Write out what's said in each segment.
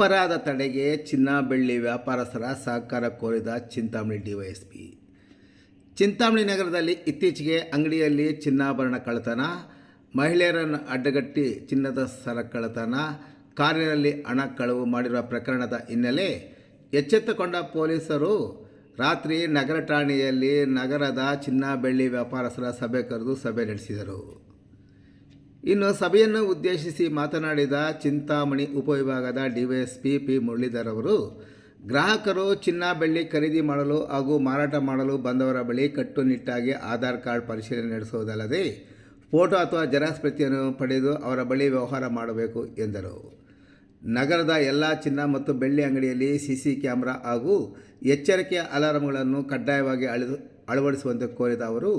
ಅಪರಾಧ ತಡೆಗೆ ಚಿನ್ನ ಬೆಳ್ಳಿ ವ್ಯಾಪಾರಸ್ಥರ ಸಹಕಾರ ಕೋರಿದ ಚಿಂತಾಮಣಿ ಡಿವೈಎಸ್ಪಿ. ಚಿಂತಾಮಣಿ ನಗರದಲ್ಲಿ ಇತ್ತೀಚೆಗೆ ಅಂಗಡಿಯಲ್ಲಿ ಚಿನ್ನಾಭರಣ ಕಳ್ಳತನ, ಮಹಿಳೆಯರನ್ನು ಅಡ್ಡಗಟ್ಟಿ ಚಿನ್ನದ ಸರ ಕಳ್ಳತನ, ಕಾರಿನಲ್ಲಿ ಹಣ ಕಳವು ಮಾಡಿರುವ ಪ್ರಕರಣದ ಹಿನ್ನೆಲೆ ಎಚ್ಚೆತ್ತುಕೊಂಡ ಪೊಲೀಸರು ರಾತ್ರಿ ನಗರ ಠಾಣೆಯಲ್ಲಿ ನಗರದ ಚಿನ್ನ ಬೆಳ್ಳಿ ವ್ಯಾಪಾರಸ್ಥರ ಸಭೆ ಕರೆದು ಸಭೆ ನಡೆಸಿದರು. ಇನ್ನು ಸಭೆಯನ್ನು ಉದ್ದೇಶಿಸಿ ಮಾತನಾಡಿದ ಚಿಂತಾಮಣಿ ಉಪವಿಭಾಗದ ಡಿವೈಎಸ್ಪಿ ಪಿ ಮುರಳೀಧರ್ ಅವರು, ಗ್ರಾಹಕರು ಚಿನ್ನ ಬೆಳ್ಳಿ ಖರೀದಿ ಮಾಡಲು ಹಾಗೂ ಮಾರಾಟ ಮಾಡಲು ಬಂದವರ ಬಳಿ ಕಟ್ಟುನಿಟ್ಟಾಗಿ ಆಧಾರ್ ಕಾರ್ಡ್ ಪರಿಶೀಲನೆ ನಡೆಸುವುದಲ್ಲದೆ ಫೋಟೋ ಅಥವಾ ಜೆರಾಕ್ಸ್ ಪ್ರತಿಯನ್ನು ಪಡೆದು ಅವರ ಬಳಿ ವ್ಯವಹಾರ ಮಾಡಬೇಕು ಎಂದರು. ನಗರದ ಎಲ್ಲ ಚಿನ್ನ ಮತ್ತು ಬೆಳ್ಳಿ ಅಂಗಡಿಯಲ್ಲಿ ಸಿ ಸಿ ಕ್ಯಾಮ್ರಾ ಹಾಗೂ ಎಚ್ಚರಿಕೆಯ ಅಲಾರಂಗಳನ್ನು ಕಡ್ಡಾಯವಾಗಿ ಅಳ ಅಳವಡಿಸುವಂತೆ ಕೋರಿದ ಅವರು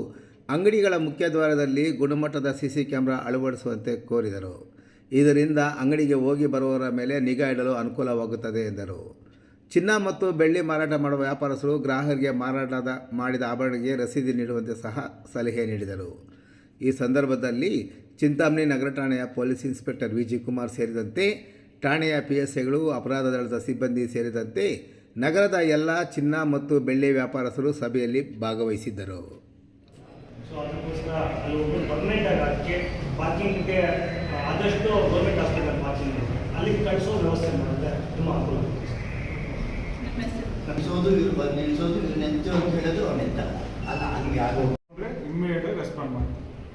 ಅಂಗಡಿಗಳ ಮುಖ್ಯದ್ವಾರದಲ್ಲಿ ಗುಣಮಟ್ಟದ ಸಿ ಸಿ ಕ್ಯಾಮ್ರಾ ಅಳವಡಿಸುವಂತೆ ಕೋರಿದರು. ಇದರಿಂದ ಅಂಗಡಿಗೆ ಹೋಗಿ ಬರುವವರ ಮೇಲೆ ನಿಗಾ ಇಡಲು ಅನುಕೂಲವಾಗುತ್ತದೆ ಎಂದರು. ಚಿನ್ನ ಮತ್ತು ಬೆಳ್ಳಿ ಮಾರಾಟ ಮಾಡುವ ವ್ಯಾಪಾರಸ್ಥರು ಗ್ರಾಹಕರಿಗೆ ಮಾರಾಟದ ಮಾಡಿದ ಆಭರಣಕ್ಕೆ ರಸೀದಿ ನೀಡುವಂತೆ ಸಹ ಸಲಹೆ ನೀಡಿದರು. ಈ ಸಂದರ್ಭದಲ್ಲಿ ಚಿಂತಾಮಣಿ ನಗರ ಠಾಣೆಯ police inspector V G Kumar ಸೇರಿದಂತೆ ಠಾಣೆಯ ಪಿ ಎಸ್ ಐಗಳು ಅಪರಾಧ ದಳದ ಸಿಬ್ಬಂದಿ ಸೇರಿದಂತೆ ನಗರದ ಎಲ್ಲ ಚಿನ್ನ ಮತ್ತು ಬೆಳ್ಳಿ ವ್ಯಾಪಾರಸ್ಥರು ಸಭೆಯಲ್ಲಿ ಭಾಗವಹಿಸಿದ್ದರು. ಸೊ ಅದಕ್ಕೋಸ್ಕರ ಅಲ್ಲಿ ಒಬ್ಬರು ಪರ್ಮನೆಂಟ್ ಆಗಿ ಅದಕ್ಕೆ ಪಾರ್ಕಿಂಗ್ಗೆ ಆದಷ್ಟು ಗೌರ್ಮೆಂಟ್ ಹಾಸ್ಪಿಟಲ್ ಪಾರ್ಕಿಂಗ್ ಅಲ್ಲಿ ಕಳಿಸೋ ವ್ಯವಸ್ಥೆ ಮಾಡುತ್ತೆ ತುಂಬ ಅನುಕೂಲ ನಿಲ್ಸೋದು ಇವ್ರು ಬಂದು ನಿಲ್ಸೋದು ಇವ್ರು ನೆಂತು ಅಂತ ಹೇಳೋದು ಅವನೆಂತ ಅಲ್ಲ ಹಂಗೆ ಆಗೋ ಅಂದರೆ ಇಮ್ಮಿಡಿಯೇಟಾಗಿ ರೆಸ್ಪಾಂಡ್ ಮಾಡಿ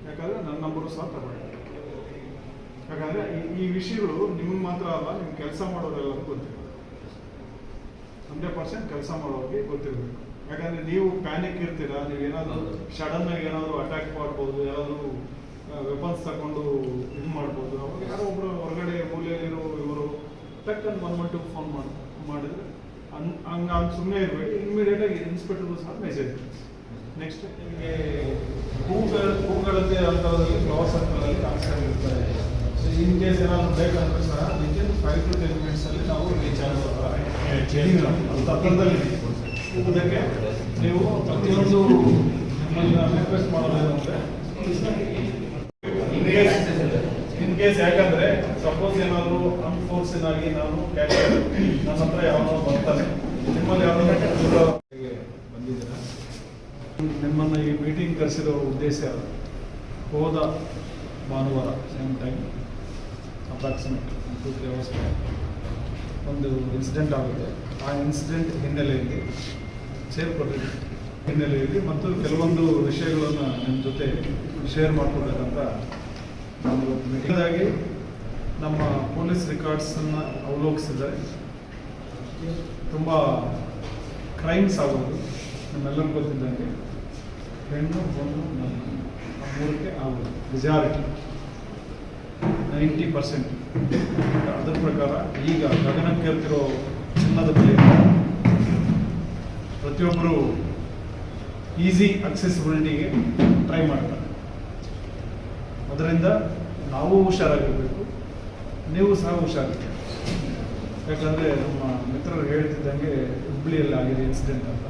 ಯಾಕಂದರೆ ನನ್ನ ನಂಬರು ಸಹ ತಗೊಳ್ಳಿ. ಯಾಕಂದರೆ ಈ- ಈ ವಿಷಯಗಳು ನಿಮ್ಗೆ ಮಾತ್ರ ಅಲ್ಲ ನಿಮ್ಮ ಕೆಲಸ ಮಾಡೋರೆಲ್ಲರೂ ಗೊತ್ತಿರಬೇಕು ಹಂಡ್ರೆಡ್ ಪರ್ಸೆಂಟ್ ಕೆಲಸ ಮಾಡೋರಿಗೆ ಗೊತ್ತಿರಬೇಕು ಯಾಕಂದರೆ ನೀವು ಪ್ಯಾನಿಕ್ ಇರ್ತೀರಾ? ನೀವು ಏನಾದರೂ ಸಡನ್ ಆಗಿ ಏನಾದರೂ ಅಟ್ಯಾಕ್ ಮಾಡ್ಬೋದು ಯಾರಾದರೂ ವೆಪನ್ಸ್ ತಗೊಂಡು ಇದು ಮಾಡ್ಬೋದು. ಅವಾಗ ಯಾರೋ ಒಬ್ಬರು ಹೊರಗಡೆ ಮೂಲೆಯಲ್ಲಿರೋ ಇವರು ಟಕ್ಕನ್ ಒನ್ ಒನ್ ಟು ಫೋನ್ ಮಾಡಿ ಮಾಡಿದ್ರೆ ಹಂಗೆ ಹಂಗೆ ಸುಮ್ಮನೆ ಇರಬೇಡಿ ಇಮಿಡಿಯೇಟಾಗಿ ಇನ್ಸ್ಪೆಕ್ಟರ್ಗೂ ಸಹ ಮೆಸೇಜ್ ನೆಕ್ಸ್ಟ್ ನಿಮಗೆ ಹೂಗಳ ಹೂಗಳದ್ದೇ ಅಂತರದಲ್ಲಿ ಪ್ರವಾಸ ಸರ್ಕಲಲ್ಲಿ ಕಾಣಿಸ್ಕೊಂಡಿರ್ತಾರೆ ಸೊ ಇನ್ ಕೇಸ್ ಏನಾದರೂ ಬೇಕಂದ್ರೆ ಸಹ ವಿತಿನ್ ಫೈವ್ ಟು ಟೆನ್ ಮಿನಿಟ್ಸಲ್ಲಿ ನಾವು ರೀಚ್ ಆಗೋ ಹತ್ತಿರದಲ್ಲಿ ಅದಕ್ಕೆ ನೀವು ಪ್ರತಿಯೊಂದು ರಿಕ್ವೆಸ್ಟ್ ಮಾಡೋದೇನಂದ್ರೆ ಇನ್ ಕೇಸ್ ಯಾಕಂದ್ರೆ ಸಪೋಸ್ ಏನಾದ್ರು ಅನ್ಫೋರ್ಸಿನ್ ಆಗಿ ನಾನು ನನ್ನ ಹತ್ರ ಯಾವನೋ ಬರ್ತಾನೆ. ನಿಮ್ಮಲ್ಲಿ ಯಾವ್ದಾದ್ರು ಬಂದಿದ್ದೀರಾ ನಿಮ್ಮನ್ನ ಈ ಮೀಟಿಂಗ್ ಕರೆಸಿರೋ ಉದ್ದೇಶ ಹೋದ ಭಾನುವಾರ same time approximate two three hours ಒಂದು ಇನ್ಸಿಡೆಂಟ್ ಆಗುತ್ತೆ. ಆ ಇನ್ಸಿಡೆಂಟ್ ಹಿನ್ನೆಲೆಯಲ್ಲಿ ಸೇರ್ಪಡೆ ಹಿನ್ನೆಲೆಯಲ್ಲಿ ಮತ್ತು ಕೆಲವೊಂದು ವಿಷಯಗಳನ್ನು ನಿಮ್ಮ ಜೊತೆ ಶೇರ್ ಮಾಡ್ಕೋಬೇಕಂತ ನಾನು ಮೆಟ್ಟದಾಗಿ ನಮ್ಮ ಪೊಲೀಸ್ ರೆಕಾರ್ಡ್ಸನ್ನು ಅವಲೋಕಿಸಿದರೆ ತುಂಬ ಕ್ರೈಮ್ಸ್ ಆಗೋದು ನಮ್ಮೆಲ್ಲರೂ ಗೊತ್ತಿದ್ದಂಗೆ. ಹೆಣ್ಣು ಹೊಣ್ಣು ನನ್ನ ಮೂರಕ್ಕೆ ಆಗೋದು. ಮೆಜಾರಿಟಿ ನೈಂಟಿ ಪರ್ಸೆಂಟ್ ಅದರ ಪ್ರಕಾರ ಈಗ ಗಗನಕ್ಕೇರ್ತಿರೋ ಚಿನ್ನದ ಬೆಲೆ ಪ್ರತಿಯೊಬ್ಬರು ಈಸಿ ಅಕ್ಸೆಸಿಬಿಲಿಟಿಗೆ ಟ್ರೈ ಮಾಡ್ತಾರೆ. ಅದರಿಂದ ನಾವು ಹುಷಾರಾಗಿರಬೇಕು, ನೀವು ಸಹ ಹುಷಾರಾಗಿರ್ಬೇಕು ಯಾಕಂದರೆ ನಮ್ಮ ಮಿತ್ರರು ಹೇಳ್ತಿದ್ದಂಗೆ ಹುಬ್ಳಿಯಲ್ಲಿ ಆಗಿದೆ ಇನ್ಸಿಡೆಂಟ್ ಅಂತ.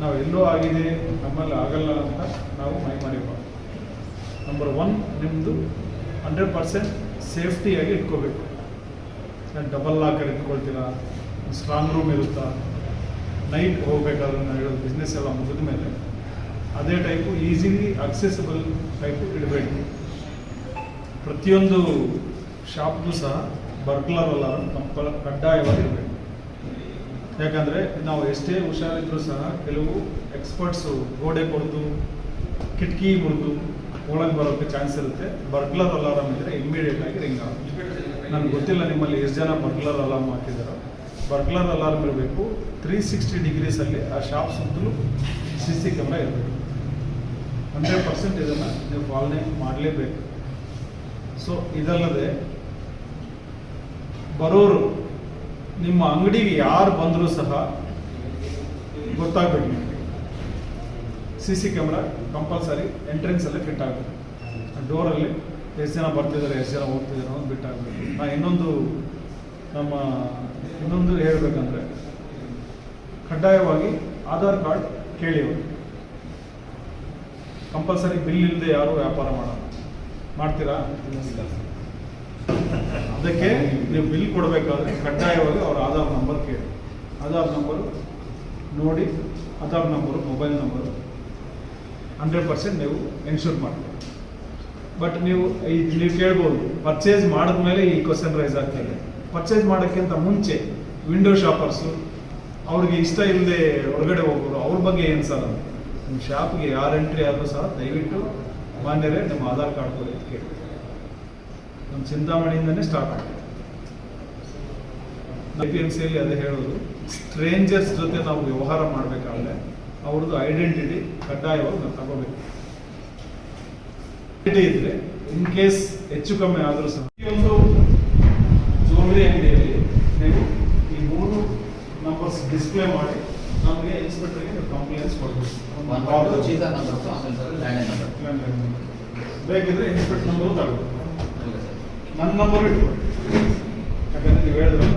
ನಾವು ಎಲ್ಲೋ ಆಗಿದೆ, ನಮ್ಮಲ್ಲಿ ಆಗಲ್ಲ ಅಂತ ನಾವು ಮೈ ಮಾಡಿಬಾರ್ದು ನಂಬರ್ ಒನ್ ನಿಮ್ಮದು ಹಂಡ್ರೆಡ್ ಪರ್ಸೆಂಟ್ ಸೇಫ್ಟಿಯಾಗಿ ಇಟ್ಕೋಬೇಕು. ಡಬಲ್ ಲಾಕರ್ ಇಟ್ಕೊಳ್ತೀರಾ ಸ್ಟ್ರಾಂಗ್ ರೂಮ್ ಇರುತ್ತಾ? ನೈಟ್ ಹೋಗಬೇಕಾದ್ರೆ ನಾನು ಹೇಳೋದು ಬಿಸ್ನೆಸ್ ಎಲ್ಲ ಮುಗಿದ ಮೇಲೆ ಅದೇ ಟೈಪು ಈಸಿಲಿ ಅಕ್ಸೆಸಿಬಲ್ ಟೈಪು ಇಡಬೇಕು. ಪ್ರತಿಯೊಂದು ಶಾಪ್ಗೂ ಸಹ ಬರ್ಗ್ಲರ್ ಅಲ್ಲ ಮಕ್ಕಳ ಕಡ್ಡಾಯವಾಗಿರಬೇಕು ಯಾಕಂದರೆ ನಾವು ಎಷ್ಟೇ ಹುಷಾರಿದ್ರೂ ಸಹ ಕೆಲವು ಎಕ್ಸ್ಪರ್ಟ್ಸು ಗೋಡೆ ಕೊಡ್ದು, ಕಿಟಕಿ ಮುರಿದು ಒಳಗೆ ಬರೋಕ್ಕೆ ಚಾನ್ಸ್ ಇರುತ್ತೆ. ಬರ್ಗ್ಲರ್ ಅಲಾರಾಮ್ ಇದ್ದರೆ ಇಮ್ಮಿಡಿಯೇಟ್ ಆಗಿ ರಿಂಗ್ ಆಗುತ್ತೆ. ನನಗೆ ಗೊತ್ತಿಲ್ಲ ನಿಮ್ಮಲ್ಲಿ ಎಷ್ಟು ಜನ ಬರ್ಗ್ಲರ್ ಅಲಾರ್ಮ್ ಹಾಕಿದಾರೋ. ಬರ್ಗ್ಲರ್ ಅಲಾರ್ಮ್ ಇರಬೇಕು. ತ್ರೀ ಸಿಕ್ಸ್ಟಿ ಡಿಗ್ರೀಸಲ್ಲಿ ಆ ಶಾಪ್ ಸುತ್ತಲೂ ಸಿ ಸಿ ಕ್ಯಾಮ್ರಾ ಇರಬೇಕು. ಹಂಡ್ರೆಡ್ ಪರ್ಸೆಂಟ್ ಇದನ್ನು ನೀವು ಪಾಲನೆ ಮಾಡಲೇಬೇಕು. ಸೊ ಇದಲ್ಲದೆ ಬರೋರು, ನಿಮ್ಮ ಅಂಗಡಿಗೆ ಯಾರು ಬಂದರೂ ಸಹ ಗೊತ್ತಾಗಬೇಕು ಸಿ ಸಿ ಕ್ಯಾಮ್ರಾ ಕಂಪಲ್ಸರಿ ಎಂಟ್ರೆನ್ಸಲ್ಲಿ ಫಿಟ್ ಆಗಬೇಕು ಡೋರಲ್ಲಿ ಎಷ್ಟು ಜನ ಬರ್ತಿದ್ದಾರೆ ಎಷ್ಟು ಜನ ಹೋಗ್ತಿದ್ದಾರೆ ಅನ್ನೋದು ಬಿಟ್ಟಾಗಬೇಕು ನಾ ಇನ್ನೊಂದು ನಮ್ಮ ಇನ್ನೊಂದು ಹೇಳಬೇಕಂದ್ರೆ, ಕಡ್ಡಾಯವಾಗಿ ಆಧಾರ್ ಕಾರ್ಡ್ ಕೇಳಿ ಕಂಪಲ್ಸರಿ ಬಿಲ್ ಇಲ್ಲದೆ ಯಾರು ವ್ಯಾಪಾರ ಮಾಡೋಣ ಮಾಡ್ತೀರಾ? ಅದಕ್ಕೆ ನೀವು ಬಿಲ್ ಕೊಡಬೇಕಾದ್ರೆ ಕಡ್ಡಾಯವಾಗಿ ಅವ್ರ ಆಧಾರ್ ನಂಬರ್ ಕೇಳಿ. ಆಧಾರ್ ನಂಬರು ನೋಡಿ, Aadhaar number, mobile number. Hundred percent ನೀವು ಎನ್ಶೂರ್ ಮಾಡಿ ಬಟ್ ನೀವು ಈ ನೀವು ಕೇಳ್ಬೋದು, ಪರ್ಚೇಸ್ ಮಾಡಿದ್ಮೇಲೆ ಈ ಕ್ವಶನ್ ರೈಸ್ ಆಗ್ತದೆ. ಪರ್ಚೇಸ್ ಮಾಡೋಕ್ಕಿಂತ ಮುಂಚೆ ವಿಂಡೋ ಶಾಪರ್ಸು ಅವ್ರಿಗೆ ಇಷ್ಟ ಇಲ್ಲದೆ ಹೊರಗಡೆ ಹೋಗೋರು ಅವ್ರ ಬಗ್ಗೆ ಏನು ಸರ್ ನಿಮ್ಮ ಶಾಪ್ಗೆ ಯಾರು ಎಂಟ್ರಿ ಆದರೂ ಸಹ ದಯವಿಟ್ಟು ಮಾನ್ಯರೇ ನಿಮ್ಮ ಆಧಾರ್ ಕಾರ್ಡ್ ಕೊಡಿ ಅಂತ ಕೇಳಿ ನಮ್ಮ ಚಿಂತಾಮಣಿಯಿಂದನೇ ಸ್ಟಾರ್ಟ್ ಆಗುತ್ತೆ ಐ ಪಿ ಎಂ ಸಿಯಲ್ಲಿ ಅದೇ ಹೇಳೋದು ಸ್ಟ್ರೇಂಜರ್ಸ್ ಜೊತೆ ನಾವು ವ್ಯವಹಾರ ಮಾಡಬೇಕಾದ್ರೆ ಅವ್ರದ್ದು ಐಡೆಂಟಿಟಿ ಕಡ್ಡಾಯವಾಗಿ ನಾವು ತಗೋಬೇಕು. ಐಡೆಂಟಿಟಿ ಇದ್ರೆ ಇನ್ ಕೇಸ್ ಹೆಚ್ಚು ಕಮ್ಮಿ ಆದರೂ ಸಹ. ಒಂದು ಜ್ಯುವೆಲ್ರಿ ಅಂಗಡಿಯಲ್ಲಿ ನೀವು ಈ ಮೂರು ನಂಬರ್ಸ್ ಡಿಸ್ಪ್ಲೇ ಮಾಡಿ ನಮಗೆ ಇನ್ಸ್ಪೆಕ್ಟರ್ಗೆ ನೀವು ಕಂಪ್ಲೇಂಟ್ಸ್ ಕೊಡಬೇಕು ಬೇಕಿದ್ರೆ ಇನ್ಸ್ಪೆಕ್ಟರ್ ನಂಬರ್ ಸರ್. ನನ್ನ ನಂಬರ್ ಇಟ್ಕೊಳ್ಳಿ. ಯಾಕಂದ್ರೆ ನೀವು ಹೇಳಿದ್ರೆ